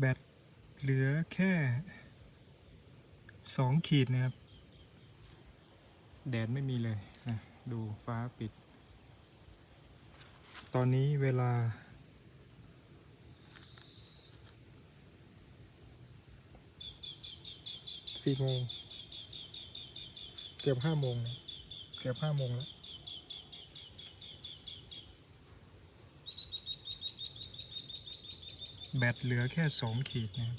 แบตเหลือแค่สองขีดนะครับ แดดไม่มีเลยนะดูฟ้าปิด ตอนนี้เวลา สี่โมง เกือบห้าโมง เกือบห้าโมงแล้ว แบตเหลือแค่สองขีดนะครับ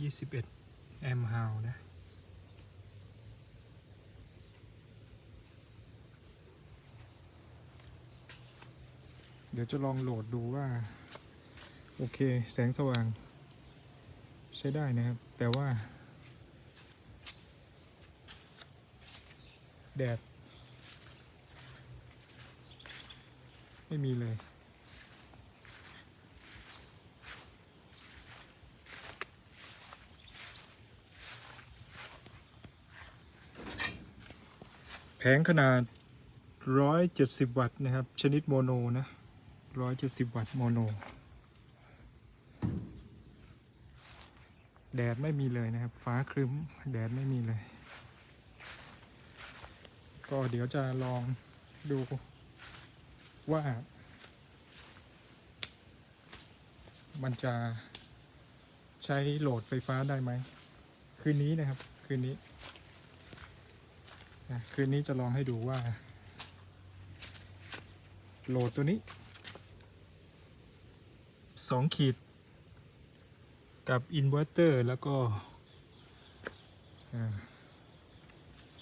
ยี่สิบเอ็ดแอมป์ฮาวนะเดี๋ยวจะลองโหลดดูว่า โอเคแสงสว่าง ใช้ได้นะครับ แต่ว่า แดด ไม่มีเลย แผงขนาด 170 วัตต์นะครับ ชนิดโมโนนะ 170 วัตต์โมโน แดดไม่มีเลยนะครับ ฟ้าครึ้ม แดดไม่มีเลย ก็เดี๋ยวจะลองดูว่า มันจะใช้โหลดไฟฟ้าได้ไหม คืนนี้นะครับ คืนนี้ นะคืนนี้จะลองให้ดูว่า โหลดตัวนี้สองขีด กับอินเวอร์เตอร์แล้วก็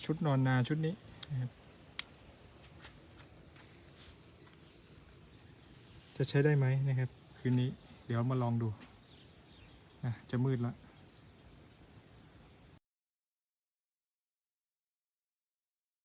ชุดนอนนาชุดนี้จะใช้ได้ไหมนะครับ คืนนี้เดี๋ยวมาลองดูนะจะมืดและ